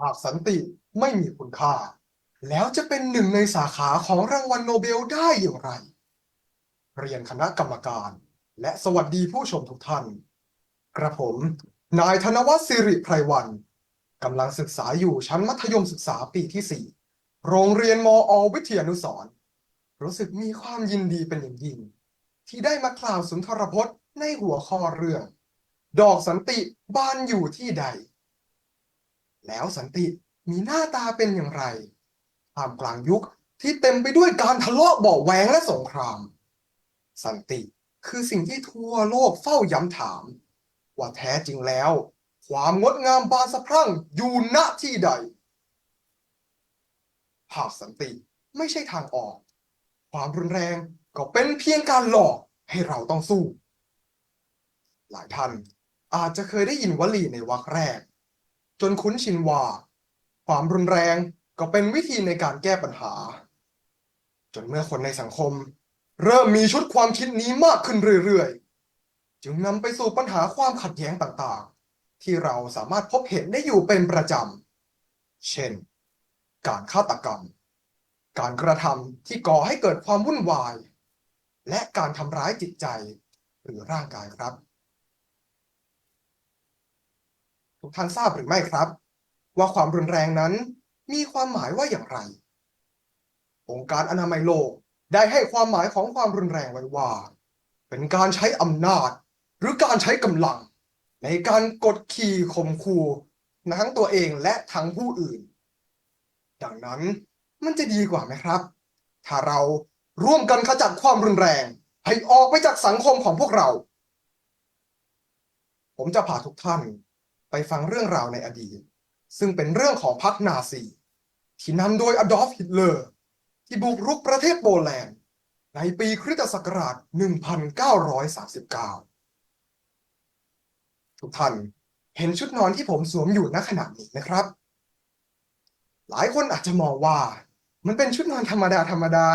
หากสันติไม่มีคุณค่า แล้วจะเป็นหนึ่งในสาขาของรางวัลโนเบลได้อย่างไร เรียนคณะกรรมการ และสวัสดีผู้ชมทุกท่าน กระผม นายธนวัฒน์สิริไพรวันกำลังศึกษาอยู่ชั้นมัธยมศึกษาปีที่ 4 โรงเรียนมอวิทยานุสรรู้สึกมีความยินดีเป็นอย่างยิ่ง ที่ได้มากล่าวสุนทรพจน์ในหัวข้อเรื่อง ดอกสันติบานอยู่ที่ใด แล้วสันติมีหน้าตาเป็นอย่างไรท่ามกลางยุคที่เต็มไปด้วยการทะเลาะเบาแหวงและสงคราม สันติคือสิ่งที่ทั่วโลกเฝ้าย้ำถาม ว่าแท้จริงแล้ว ความงดงามบานสะพรั่งอยู่ณที่ใด หากสันติไม่ใช่ทางออก ความรุนแรงก็เป็นเพียงการหลอกให้เราต้องสู้ หลายท่านอาจจะเคยได้ยินวลีในวรรคแรก จนคุ้นชินว่า ความรุนแรงก็เป็นวิธีในการแก้ปัญหา จนเมื่อคนในสังคม เริ่มมีชุดความคิดนี้มากขึ้นเรื่อยๆ จึงนำไปสู่ปัญหาความขัดแย้งต่างๆ ที่เราสามารถพบเห็นได้อยู่เป็นประจำ เช่น การฆาตกรรม การกระทำที่ก่อให้เกิดความวุ่นวาย และการทำร้ายจิตใจหรือร่างกายครับ ทุกท่านทราบหรือไม่ครับ ว่าความรุนแรงนั้นมีความหมายว่าอย่างไร องค์การอนามัยโลกได้ให้ความหมายของความรุนแรงไว้ว่า เป็นการใช้อำนาจ หรือการใช้กำลัง ในการกดขี่ข่มขู่ทั้งตัวเองและทั้งผู้อื่น ดังนั้นมันจะดีกว่าไหมครับ ถ้าเราร่วมกันขจัดความรุนแรง ให้ออกไปจากสังคมของพวกเรา ผมจะพาทุกท่าน ไปฟังเรื่องราวในอดีต ซึ่งเป็นเรื่องของพรรคนาซี ที่นำโดยอดอล์ฟฮิตเลอร์ ที่บุกรุกประเทศโปแลนด์ ในปีคริสตศักราช 1939 ทุกท่านเห็นชุดนอนที่ผมสวมอยู่ณขณะนี้นะครับ หลายคนอาจจะมองว่า มันเป็นชุดนอนธรรมดาธรรมดา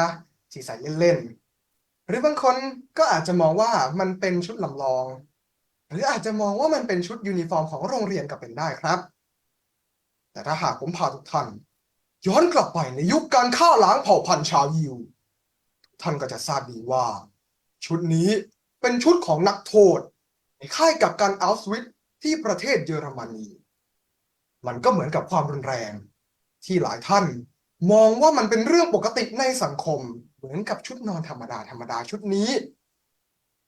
ที่ใส่เล่นๆหรือบางคนก็อาจจะมองว่ามันเป็นชุดลำลอง หรืออาจจะมองว่ามันเป็นชุดยูนิฟอร์มของโรงเรียนก็เป็นได้ครับ แต่ถ้าหากผมพาทุกท่านย้อนกลับไปในยุคการฆ่าล้างเผ่าพันธุ์ชาวยิว ท่านก็จะทราบดีว่า ชุดนี้เป็นชุดของนักโทษ ในค่ายกักกันอัลสวิตที่ประเทศเยอรมนี มันก็เหมือนกับความรุนแรง ที่หลายท่านมองว่ามันเป็นเรื่องปกติในสังคม เหมือนกับชุดนอนธรรมดาธรรมดาชุดนี้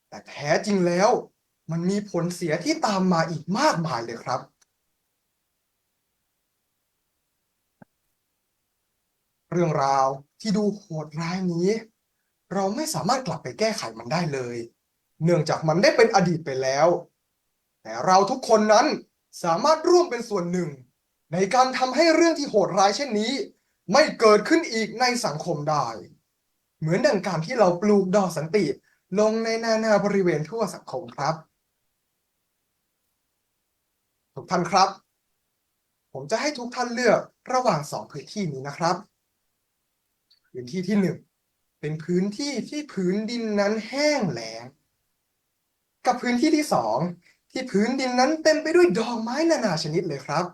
แต่แท้จริงแล้ว มันมีผลเสียที่ตามมาอีกมากมายเลยครับ เรื่องราวที่ดูโหดร้ายนี้ เราไม่สามารถกลับไปแก้ไขมันได้เลย เนื่องจากมันได้เป็นอดีตไปแล้ว แต่เราทุกคนนั้นสามารถร่วมเป็นส่วนหนึ่ง ในการทำให้เรื่องที่โหดร้ายเช่นนี้ ไม่เกิดขึ้นอีกในสังคมได้ เหมือนดังการที่เราปลูกดอกสันติลงในนานาบริเวณทั่วสังคมครับ ทุกท่านครับ ผมจะให้ทุกท่านเลือกระหว่างสองพื้นที่นี้นะครับ พื้นที่ที่หนึ่งเป็นพื้นที่ที่พื้นดินนั้นแห้งแล้ง กับพื้นที่ที่สองที่พื้นดินนั้นเต็มไปด้วยดอกไม้นานาชนิดเลยครับ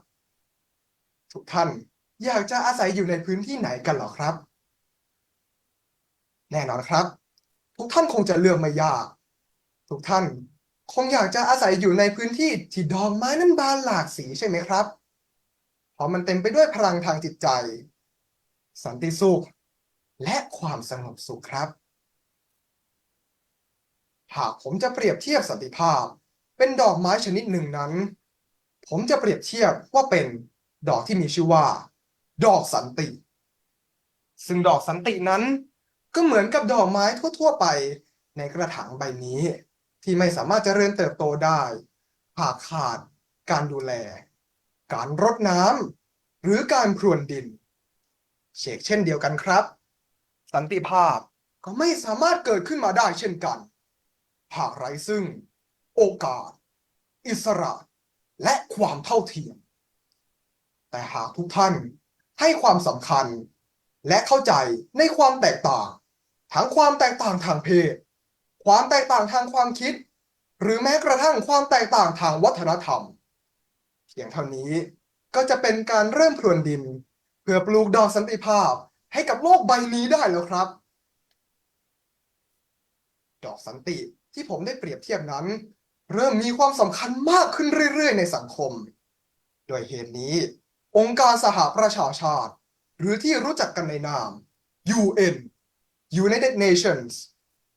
ทุกท่านอยากจะอาศัยอยู่ในพื้นที่ไหนกันหรอครับ แน่นอนครับ ทุกท่านคงจะเลือกไม่ยาก ทุกท่าน คงอยากจะอาศัยอยู่ในพื้นที่ที่ดอกไม้นั้นบานหลากสีใช่ไหมครับ เพราะมันเต็มไปด้วยพลังทางจิตใจ สันติสุข และความสงบสุขครับ หากผมจะเปรียบเทียบสันติภาพ เป็นดอกไม้ชนิดหนึ่งนั้น ผมจะเปรียบเทียบว่าเป็นดอกที่มีชื่อว่า ดอกสันติ ซึ่งดอกสันตินั้นก็เหมือนกับดอกไม้ทั่ว ๆ ไปในกระถางใบนี้ ที่ไม่สามารถเจริญเติบโตได้ หากขาดการดูแล การรดน้ำหรือการพรวนดิน เชกเช่นเดียวกันครับ สันติภาพก็ไม่สามารถเกิดขึ้นมาได้เช่นกัน หากไร้ซึ่ง โอกาส อิสระ และความเท่าเทียม แต่หากทุกท่านให้ความสำคัญ และเข้าใจในความแตกต่าง ทั้งความแตกต่างทางเพศ ความแตกต่างทางความคิด หรือแม้กระทั่งความแตกต่างทางวัฒนธรรม เพียงเท่านี้ก็จะเป็นการเริ่มพรวนดิน เพื่อปลูกดอกสันติภาพให้กับโลกใบนี้ได้แล้วครับ ดอกสันติที่ผมได้เปรียบเทียบนั้น เริ่มมีความสำคัญมากขึ้นเรื่อย ๆ ในสังคม โดยเหตุนี้ องค์การสหประชาชาติ หรือที่รู้จักกันในนาม UN United Nations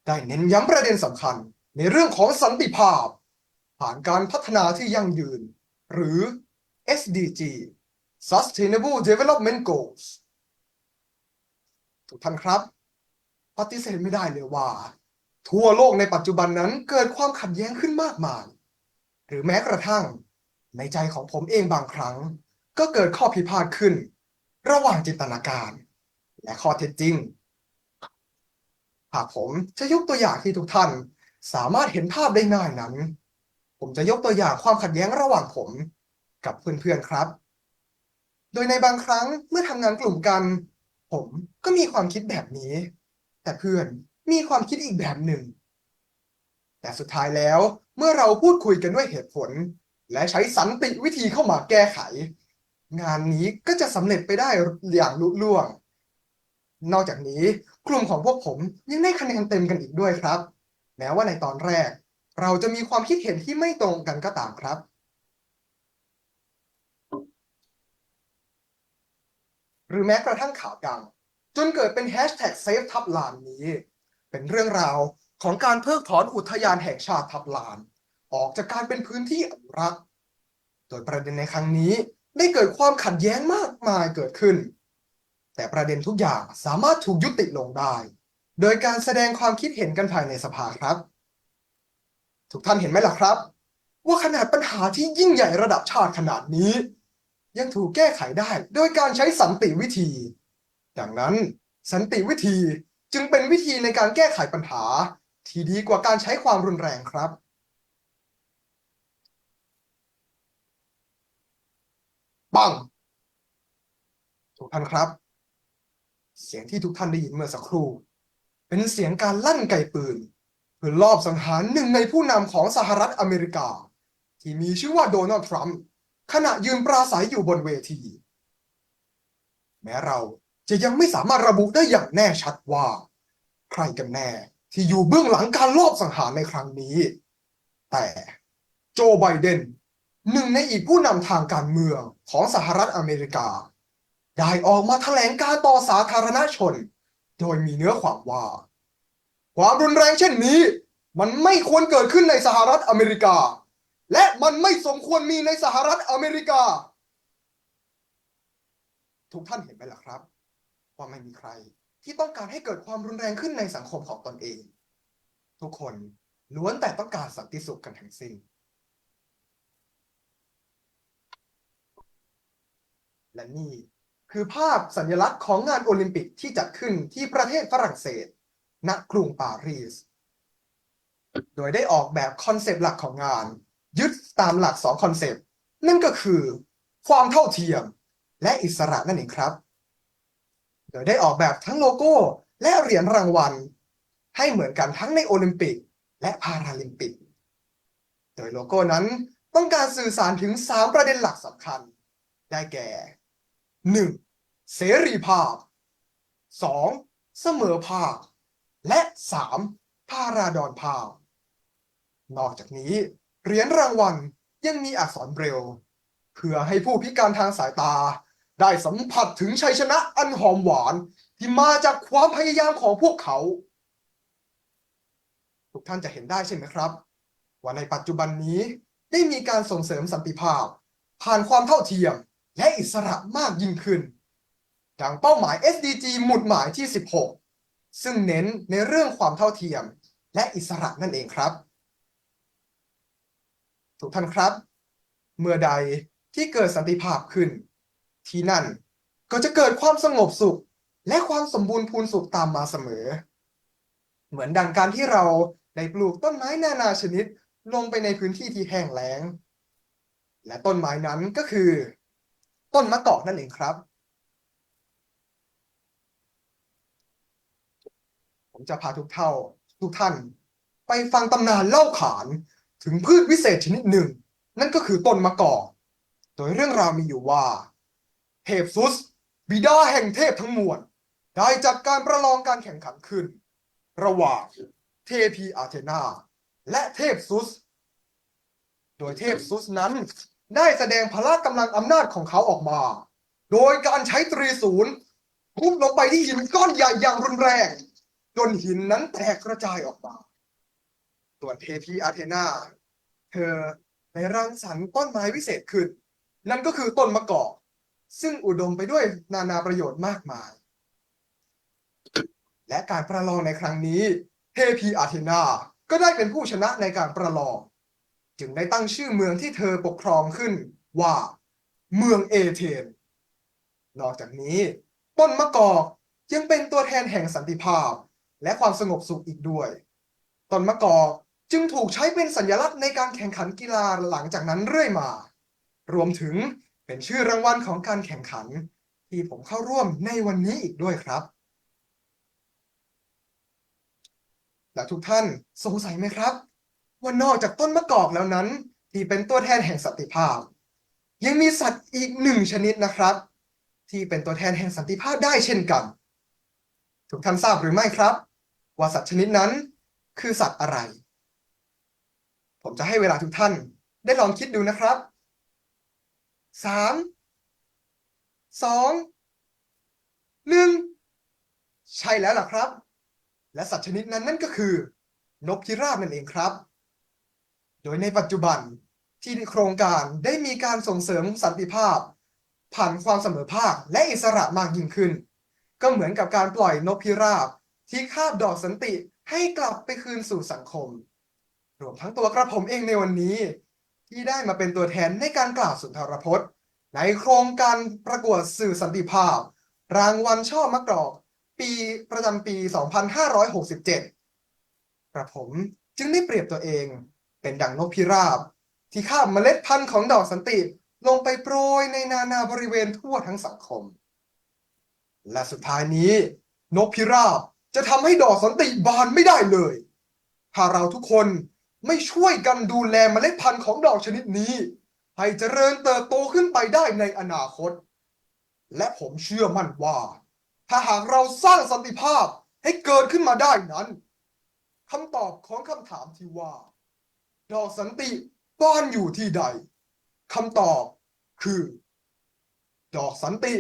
ได้เน้นย้ำประเด็นสำคัญในเรื่องของสันติภาพ ผ่านการพัฒนาที่ยั่งยืน หรือ SDG Sustainable Development Goals ทุกท่านครับ ปฏิเสธไม่ได้เลยว่า ทั่วโลกในปัจจุบันนั้นเกิดความขัดแย้งขึ้นมากมาย หรือแม้กระทั่ง ในใจของผมเองบางครั้ง ก็เกิดข้อพิพาทขึ้น ระหว่างจินตนาการ และข้อเท็จจริง หากผมจะยกตัวอย่างที่ทุกท่าน สามารถเห็นภาพได้ง่ายนั้น ผมจะยกตัวอย่างความขัดแย้งระหว่างผมกับเพื่อนๆครับ โดยในบางครั้งเมื่อทำงานกลุ่มกัน ผมก็มีความคิดแบบนี้ แต่เพื่อนมีความคิดอีกแบบหนึ่ง แต่สุดท้ายแล้วเมื่อเราพูดคุยกันด้วยเหตุผล และใช้สันติวิธีเข้ามาแก้ไข งานนี้ก็จะสำเร็จไปได้อย่างลุล่วง นอกจากนี้กลุ่มของพวกผมยังได้คะแนนเต็มกันอีกด้วยครับ แม้ว่าในตอนแรก เราจะมีความคิดเห็นที่ไม่ตรงกันก็ตามครับ หรือแม้กระทั่งข่าวดัง จนเกิดเป็นแฮชแท็กเซฟทับลานนี้ เป็นเรื่องราวของการเพิกถอนอุทยานแห่งชาติทับลาน ออกจากการเป็นพื้นที่อนุรักษ์ โดยประเด็นในครั้งนี้ได้เกิดความขัดแย้งมากมายเกิดขึ้น แต่ประเด็นทุกอย่างสามารถถูกยุติลงได้ โดยการแสดงความคิดเห็นกันภายในสภาครับ ทุกท่านเห็นไหมล่ะครับ ว่าขนาดปัญหาที่ยิ่งใหญ่ระดับชาติขนาดนี้ ยังถูกแก้ไขได้โดยการใช้สันติวิธี ดังนั้นสันติวิธีจึงเป็นวิธีในการแก้ไขปัญหาที่ดีกว่าการใช้ความรุนแรงครับปังทุกท่านครับ เสียงที่ทุกท่านได้ยินเมื่อสักครู่ เป็นเสียงการลั่นไกปืนเพื่อลอบสังหารหนึ่งในผู้นำของสหรัฐอเมริกา ที่มีชื่อว่าโดนัลด์ทรัมป์ขณะยืนปราศัยอยู่บนเวที แม้เราจะยังไม่สามารถระบุได้อย่างแน่ชัดว่า ใครกันแน่ที่อยู่เบื้องหลังการลอบสังหารในครั้งนี้ แต่โจไบเดนหนึ่งในอีกผู้นำทางการเมืองของสหรัฐอเมริกา ได้ออกมาแถลงการต่อสาธารณชน โดยมีเนื้อความว่า ความรุนแรงเช่นนี้ มันไม่ควรเกิดขึ้นในสหรัฐอเมริกา และมันไม่สมควรมีในสหรัฐอเมริกา ทุกท่านเห็นไหมล่ะครับ ว่าไม่มีใครที่ต้องการให้เกิดความรุนแรงขึ้นในสังคมของตนเอง ทุกคนล้วนแต่ต้องการสันติสุขกันทั้งสิ้นและนี่ คือภาพสัญลักษณ์ของงานโอลิมปิกที่จัดขึ้นที่ประเทศฝรั่งเศส ณ กรุงปารีส โดยได้ออกแบบคอนเซปต์หลักของงาน ยึดตามหลักสองคอนเซปต์ นั่นก็คือ ความเท่าเทียมและอิสระนั่นเองครับ โดยได้ออกแบบทั้งโลโก้และเหรียญรางวัล ให้เหมือนกันทั้งในโอลิมปิก และพาราลิมปิก โดยโลโก้นั้นต้องการสื่อสารถึง 3 ประเด็นหลักสำคัญ ได้แก่ 1. เสรีภาพ 2. เสมอภาค และ 3. พาราดอนภาพ นอกจากนี้ เหรียญรางวัลยังมีอักษรเบรลเพื่อให้ผู้พิการทางสายตา ได้สัมผัสถึงชัยชนะอันหอมหวาน ที่มาจากความพยายามของพวกเขา ทุกท่านจะเห็นได้ใช่ไหมครับ ว่าในปัจจุบันนี้ได้มีการส่งเสริมสันติภาพ ผ่านความเท่าเทียม และอิสระมากยิ่งขึ้น ดังเป้าหมาย SDG หมุดหมายที่ 16 ซึ่งเน้นในเรื่องความเท่าเทียม และอิสระนั่นเองครับ ทุกท่านครับ เมื่อใดที่เกิดสันติภาพขึ้น ที่นั่นก็จะเกิดความสงบสุข และความสมบูรณ์พูนสุขตามมาเสมอ เหมือนดังการที่เราได้ปลูกต้นไม้นานาชนิดลงไปในพื้นที่ที่แห้งแล้ง และต้นไม้นั้นก็คือ ต้นมะกอกนั่นเองครับ ผมจะพาทุกเท่าทุกท่าน ไปฟังตำนานเล่าขานถึงพืชวิเศษชนิดหนึ่ง นั่นก็คือต้นมะกอก โดยเรื่องราวมีอยู่ว่าเทพซุส บิดาแห่งเทพทั้งมวลได้จัดการประลองการแข่งขันขึ้น ระหว่างเทพีอาเทนา และเทพซุส โดยเทพซุสนั้น ได้แสดงพละกำลังอำนาจของเขาออกมา โดยการใช้ตรีศูนย์ทุบลงไปที่หินก้อนใหญ่อย่างรุนแรง จนหินนั้นแตกกระจายออกมา ส่วนเทพีอาเทนาเธอได้รังสรรค์ต้นไม้วิเศษขึ้น นั่นก็คือต้นมะกอก ซึ่งอุดมไปด้วยนานาประโยชน์มากมาย และการประลองในครั้งนี้ เทพีอาเทนาก็ได้เป็นผู้ชนะในการประลอง จึงได้ตั้งชื่อเมืองที่เธอปกครองขึ้นว่า เมืองเอเธน นอกจากนี้ ต้นมะกอกยังเป็นตัวแทนแห่งสันติภาพ และความสงบสุขอีกด้วย ต้นมะกอกจึงถูกใช้เป็นสัญลักษณ์ในการแข่งขันกีฬาหลังจากนั้นเรื่อยมา รวมถึงเป็นชื่อรางวัลของการแข่งขัน ที่ผมเข้าร่วมในวันนี้อีกด้วยครับ และทุกท่านสงสัยไหมครับ ว่านอกจากต้นมะกอกแล้วนั้น ที่เป็นตัวแทนแห่งสันติภาพ ยังมีสัตว์อีกหนึ่งชนิดนะครับ ที่เป็นตัวแทนแห่งสันติภาพได้เช่นกันทุกท่านทราบหรือไม่ครับ ว่าสัตว์ชนิดนั้นคือสัตว์อะไร ผมจะให้เวลาทุกท่านได้ลองคิดดูนะครับสามสองหนึ่งใช่แล้วล่ะครับ และสัตว์ชนิดนั้นนั่นก็คือนกพิราบนั่นเองครับ โดยในปัจจุบันที่โครงการได้มีการส่งเสริมสันติภาพ ผ่านความเสมอภาคและอิสระมากยิ่งขึ้น ก็เหมือนกับการปล่อยนกพิราบ ที่คาบดอกสันติให้กลับไปคืนสู่สังคม รวมทั้งตัวกระผมเองในวันนี้ ที่ได้มาเป็นตัวแทนในการกล่าวสุนทรพจน์ ในโครงการประกวดสื่อสันติภาพ รางวัลช่อมะกรอก ปีประจำปี 2567 กระผมจึงได้เปรียบตัวเอง เป็นดังนกพิราบ ที่คาบเมล็ดพันธุ์ของดอกสันติลงไปโปรยในนานาบริเวณทั่วทั้งสังคม และสุดท้ายนี้ นกพิราบจะทำให้ดอกสันติบานไม่ได้เลย ถ้าเราทุกคนไม่ช่วยกันดูแลเมล็ดพันธุ์ของดอกชนิดนี้ ให้เจริญเติบโตขึ้นไปได้ในอนาคต และผมเชื่อมั่นว่า ถ้าหากเราสร้างสันติภาพให้เกิดขึ้นมาได้นั้นคำตอบของคำถามที่ว่า ดอกสันติป้อนอยู่ที่ใดคำตอบคือ ดอกสันติ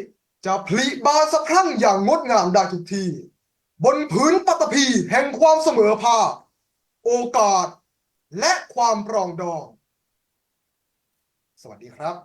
จะผลิบานสะพรั่งอย่างงดงามได้ทุกที่ บนพื้นปฐพีแห่งความเสมอภาค โอกาส และความปรองดอง สวัสดีครับ